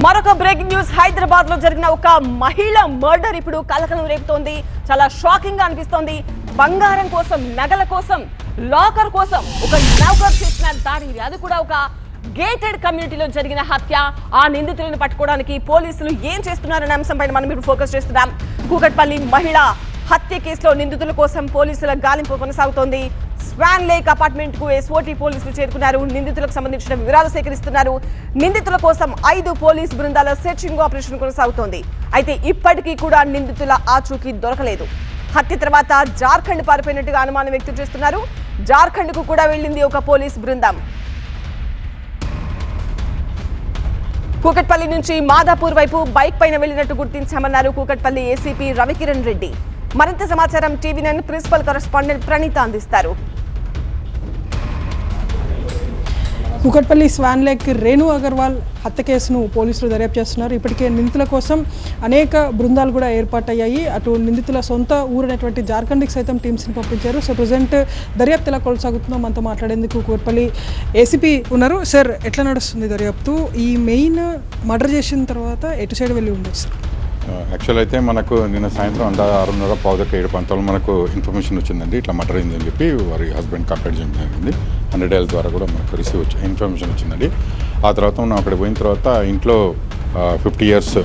మరొక breaking news. హైదరాబాద్లో జరిగిన ఒక మహిళ మర్డర్ ఇప్పుడు కలకలం రేపుతోంది. చాలా షాకింగ్గా అనిపిస్తోంది. బంగారం కోసం నగల కోసం లాకర్ కోసం ఒక నౌకర్ చేసిన దాడి అది కూడా ఒక గేటెడ్ కమ్యూనిటీలో జరిగిన హత్య. ఆ నిందితులను పట్టుకోవడానికి పోలీసులు ఏం చేస్తున్నారనే అంశంపైన మనం ఇప్పుడు ఫోకస్ చేస్తున్నాం. కూకట్పల్లి మహిళ హత్య కేసులో నిందితుల కోసం పోలీసుల గాలింపు కొనసాగుతోంది. స్వాన్ లేక్ అపార్ట్మెంట్కు ఎస్ఓటీ పోలీసులు చేరుకున్నారు. నిందితులకు సంబంధించిన వివరాలు సేకరిస్తున్నారు. నిందితుల కోసం ఐదు పోలీస్ బృందాల సెర్చింగ్ ఆపరేషన్ కొనసాగుతోంది. అయితే ఇప్పటికీ కూడా నిందితుల ఆచూకీ దొరకలేదు. హత్య తర్వాత జార్ఖండ్ పారిపోయినట్టుగా అనుమానం వ్యక్తం చేస్తున్నారు. జార్ఖండ్కు కూడా వెళ్ళింది ఒక పోలీస్ బృందం. కూకట్పల్లి నుంచి మాదాపూర్ వైపు బైక్ పైన వెళ్ళినట్టు గుర్తించామన్నారు కూకట్పల్లి ఏసీపీ రవికిరణ్ రెడ్డి. మరింత సమాచారం TV nine principal correspondent Praneetha అందిస్తారు. కుకట్పల్లి స్వాన్ లేక్ రేణు అగర్వాల్ హత్య కేసును పోలీసులు దర్యాప్తు చేస్తున్నారు. ఇప్పటికే నిందితుల కోసం అనేక బృందాలు కూడా ఏర్పాటయ్యాయి. అటు నిందితుల సొంత ఊరైనటువంటి జార్ఖండ్కి సైతం టీమ్స్ని పంపించారు. సో ప్రజెంట్ దర్యాప్తు ఎలా కొనసాగుతుందో మనతో మాట్లాడేందుకు కూకట్పల్లి ఏసీపీ ఉన్నారు. సార్ ఎట్లా నడుస్తుంది దర్యాప్తు? ఈ మెయిన్ మర్డర్ చేసిన తర్వాత ఎటు సైడ్ వెళ్ళి ఉండొచ్చు? సార్ యాక్చువల్ అయితే మనకు నిన్న సాయంత్రం అంతా ఆరున్నర పావుదక్క ఏడు ప్రాంతాల్లో మనకు ఇన్ఫర్మేషన్ వచ్చిందండి. ఇట్లా మర్డర్ అయిందని చెప్పి వారి హస్బెండ్ కంప్లైంట్ చేయడం జరిగింది. హండ్రెడ్ ఎల్ ద్వారా కూడా మనకు రిసీవ్ వచ్చి ఇన్ఫర్మేషన్ వచ్చిందండి. ఆ తర్వాత మనం అక్కడ పోయిన తర్వాత ఇంట్లో ఫిఫ్టీ ఇయర్స్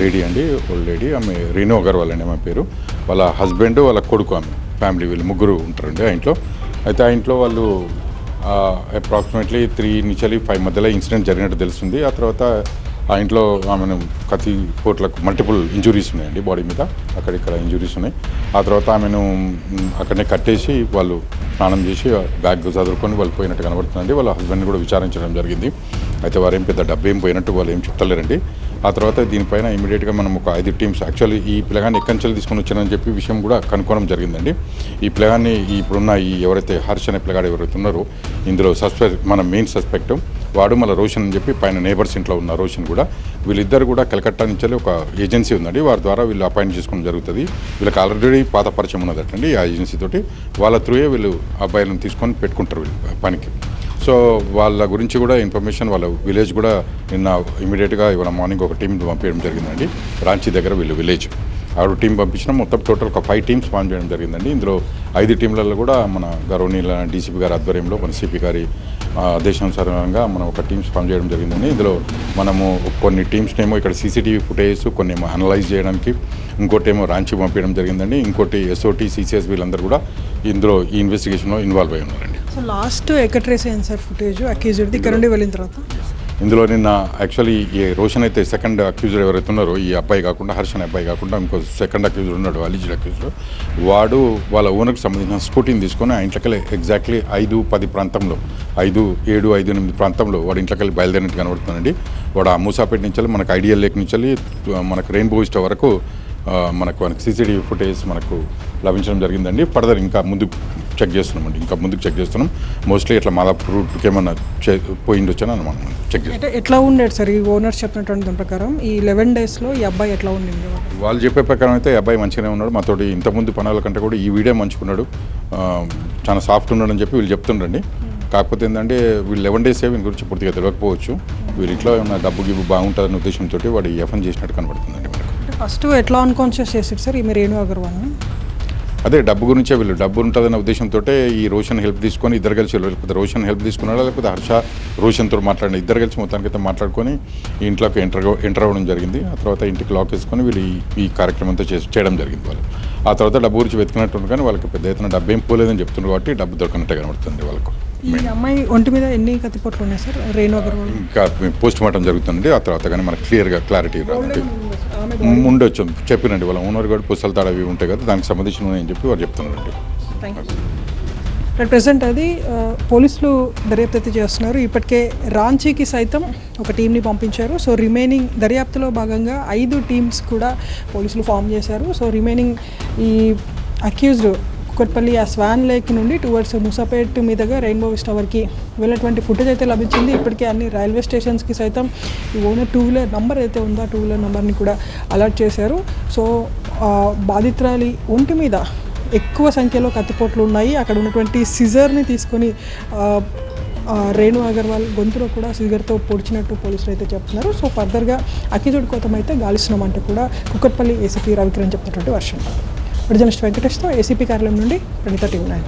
లేడీ అండి ఓల్డ్ లేడీ ఆమె రీనో అగర్వాల్ అండి ఆమె పేరు. వాళ్ళ హస్బెండ్ వాళ్ళ కొడుకు ఆమె ఫ్యామిలీ వీళ్ళు ముగ్గురు ఉంటారండి ఆ ఇంట్లో. అయితే ఆ ఇంట్లో వాళ్ళు అప్రాక్సిమేట్లీ త్రీ నుంచి ఫైవ్ మధ్యలో ఇన్సిడెంట్ జరిగినట్టు తెలుస్తుంది. ఆ తర్వాత ఆ ఇంట్లో ఆమెను కత్తి కోట్లకు మల్టిపుల్ ఇంజురీస్ ఉన్నాయండి బాడీ మీద. అక్కడిక్కడ ఇంజురీస్ ఉన్నాయి. ఆ తర్వాత ఆమెను అక్కడనే కట్టేసి వాళ్ళు స్నానం చేసి బ్యాగ్ చదువుకొని వాళ్ళు పోయినట్టు కనబడుతుందండి. వాళ్ళ హస్బెండ్ కూడా విచారించడం జరిగింది. అయితే వారేం పెద్ద డబ్బు ఏం పోయినట్టు వాళ్ళు ఏం చెప్తలేరండి. ఆ తర్వాత దీనిపైన ఇమీడియట్గా మనం ఒక ఐదు టీమ్స్ యాక్చువల్లీ ఈ పిల్లగాన్ని ఎక్కడి నుంచి తీసుకొని వచ్చారని చెప్పి విషయం కూడా కనుక్కోవడం జరిగిందండి. ఈ పిల్లగాన్ని ఇప్పుడున్న ఈ ఎవరైతే హర్ష్ అనే పిల్లగాడు ఎవరైతే ఉన్నారో ఇందులో సస్పెక్ట్ మన మెయిన్ సస్పెక్ట్ వాడు మళ్ళీ రోషన్ అని చెప్పి పైన నేబర్స్ ఇంట్లో ఉన్న రోషన్ కూడా వీళ్ళిద్దరు కూడా కలకత్తా నుంచి ఒక ఏజెన్సీ ఉందండి. వారి ద్వారా వీళ్ళు అపాయింట్ చేసుకోవడం జరుగుతుంది. వీళ్ళకి ఆల్రెడీ పాత పరిచయం ఉన్నదటండి ఆ ఏజెన్సీ తోటి. వాళ్ళ త్రూయే వీళ్ళు అబ్బాయిలను తీసుకొని పెట్టుకుంటారు వీళ్ళు పనికి. సో వాళ్ళ గురించి కూడా ఇన్ఫర్మేషన్ వాళ్ళ విలేజ్ కూడా నిన్న ఇమీడియట్గా ఇవాళ మార్నింగ్ ఒక టీం పంపించడం జరిగిందండి. రాంచీ దగ్గర వీళ్ళు విలేజ్. ఆరు టీం పంపించిన. మొత్తం టోటల్ ఒక ఫైవ్ టీమ్స్ ఫామ్ చేయడం జరిగిందండి. ఇందులో ఐదు టీంలలో కూడా మన గరోనీల డీసీపీ గారి ఆధ్వర్యంలో మన సిపి గారి ఆ, ఆదేశానుసారంగా మనం ఒక టీమ్స్ ఫామ్ చేయడం జరిగిందండి. ఇందులో మనము కొన్ని టీమ్స్ ఇక్కడ సీసీటీవీ ఫుటేజెస్ కొన్ని ఏమో అనలైజ్ చేయడానికి ఇంకోటి ఏమో రాంచి పంపించడం జరిగిందండి. ఇంకోటి ఎస్ఓటీ సిసిఎస్ వీళ్ళందరూ కూడా ఇందులో ఈ ఇన్వెస్టిగేషన్లో ఇన్వాల్వ్ అయి ఉన్నారు లాస్ట్ ఎక్కడ ట్రేస్ అయింది సార్ ఫుటేజ్ అక్యూజ్డ్ ఇక్కడ వెళ్ళిన తర్వాత. ఇందులో నిన్న యాక్చువల్లీ ఈ రోషన్ అయితే సెకండ్ అక్యూజర్ ఎవరైతే ఉన్నారో ఈ అబ్బాయి కాకుండా హర్షన్ అబ్బాయి కాకుండా ఇంకో సెకండ్ అక్యూజర్ ఉన్నాడు అలిజ్డ్ అక్యూజర్ వాడు వాళ్ళ ఓనర్కి సంబంధించిన స్కూటీని తీసుకొని ఆ ఇంట్లోకెళ్ళి ఎగ్జాక్ట్లీ ఐదు పది ప్రాంతంలో ఐదు ఏడు ఐదు ఎనిమిది ప్రాంతంలో వాడు ఇంట్లోకెళ్ళి బయలుదేరినట్టు కనబడుతుందండి. వాడు ఆ మూసాపేట నుంచి వెళ్ళి మనకు ఐడియల్ లేక్ నుంచి వెళ్ళి మనకు రెయిన్బో ఇస్టా వరకు మనకు మనకు సీసీటీవీ ఫుటేజ్ మనకు లభించడం జరిగిందండి. ఫర్దర్ ఇంకా ముందు చెక్ చేస్తున్నామండి. ఇంకా ముందుకు చెక్ చేస్తున్నాం. మోస్ట్లీ ఇట్లా మాదాపూర్ రూట్కి ఏమన్నా పోయిండొచ్చని అనుమానం చెక్ అంటే ఎట్లా ఉండేది సార్? ఈ ఓనర్స్ చెప్పినటువంటి దాని ప్రకారం ఈ లెవెన్ డేస్లో ఈ అబ్బాయి ఎట్లా ఉండింది? వాళ్ళు చెప్పే ప్రకారం అయితే ఈ అబ్బాయి మంచిగానే ఉన్నాడు. మాతోటి ఇంతకుముందు పనుల కంటే కూడా ఈ వీడియో మంచుకున్నాడు. చాలా సాఫ్ట్ ఉన్నాడు అని చెప్పి వీళ్ళు చెప్తుండండి కాకపోతే ఏంటంటే వీళ్ళు లెవెన్ డేస్ వీని గురించి పూర్తిగా తెలియకపోవచ్చు వీళ్ళు ఇంట్లో ఏమన్నా డబ్బు గిబ్బు బాగుంటుందనే ఉద్దేశంతో వాడు ఎఫ్ఎన్ చేసినట్టు కనబడుతుందండి మనకు. ఫస్ట్ ఎట్లా అన్కాన్షియస్ చేసారు సార్ ఈ రేణు అగర్వాల్ని? అదే డబ్బు గురించే వీళ్ళు. డబ్బు ఉంటుందన్న ఉద్దేశంతో ఈ రోషన్ హెల్ప్ తీసుకొని ఇద్దరు కలిసి లేకపోతే రోషన్ హెల్ప్ తీసుకున్నాడా లేకపోతే హర్ష రోషన్తో మాట్లాడిన? ఇద్దరు కలిసి మొత్తానికైతే మాట్లాడుకొని ఇంట్లోకి ఎంటర్ ఎంటర్ అవ్వడం జరిగింది. ఆ తర్వాత ఇంటికి లాక్ వేసుకొని వీళ్ళు ఈ- కార్యక్రమం అంతా చేసి చేయడం జరిగింది వాళ్ళు ఆ తర్వాత డబ్బు గురించి వెతికినట్టు కానీ వాళ్ళకి పెద్ద ఎత్తున డబ్బు ఏం పోలేదని చెప్తున్నారు కాబట్టి డబ్బు దొరకనట్టే కనబడుతుంది వాళ్ళకు. అమ్మాయి ఒంటి మీద ఎన్ని కత్తిపోట్లు ఉన్నాయి సార్? రేణు అగర్వాల్. ఇంకా పోస్ట్ మార్టం జరుగుతుంది ఆ తర్వాత కానీ మనకు క్లియర్గా క్లారిటీ రాదండి. ఉండొచ్చు. చెప్పినండి వాళ్ళ ఓనర్ కూడా పుస్తలు తాడు అవి ఉంటాయి కదా దానికి సంబంధించిన ఉన్నాయని చెప్పి వారు చెప్తున్నారండి. అట్ ప్రజెంట్ అది పోలీసులు దర్యాప్తు అయితే చేస్తున్నారు. ఇప్పటికే రాంచీకి సైతం ఒక టీంని పంపించారు. సో రిమైనింగ్ దర్యాప్తులో భాగంగా ఐదు టీమ్స్ కూడా పోలీసులు ఫామ్ చేశారు. సో రిమైనింగ్ ఈ అక్యూజ్డ్ కూకట్పల్లి ఆ స్వాన్ లేక్ నుండి టువర్డ్స్ ముసాపేట్ మీదుగా రెయిన్బో విస్ట్ టవర్కి వెళ్ళినటువంటి ఫుటేజ్ అయితే లభించింది. ఇప్పటికే అన్ని రైల్వే స్టేషన్స్కి సైతం ఓనర్ టూ వీలర్ నంబర్ అయితే ఉందో ఆ టూ వీలర్ నెంబర్ని కూడా అలర్ట్ చేశారు. సో బాధితురాలి ఒంటి మీద ఎక్కువ సంఖ్యలో కత్తిపోట్లు ఉన్నాయి. అక్కడ ఉన్నటువంటి సిజర్ని తీసుకొని రేణు అగర్వాల్ గొంతులో కూడా సిగర్తో పొడిచినట్టు పోలీసులు అయితే చెప్తున్నారు. సో ఫర్దర్గా అక్కిజోడి కోతం అయితే గాలిస్తున్నామంటే కూడా కుక్కట్పల్లి ఏసీపీ రవికిరణ్ చెప్తున్నటువంటి వర్షం. జర్నలిస్ట్ వెంకటేష్తో ఏసీపీ కార్యాలయం నుండి ప్రణిత టీవీ నైన్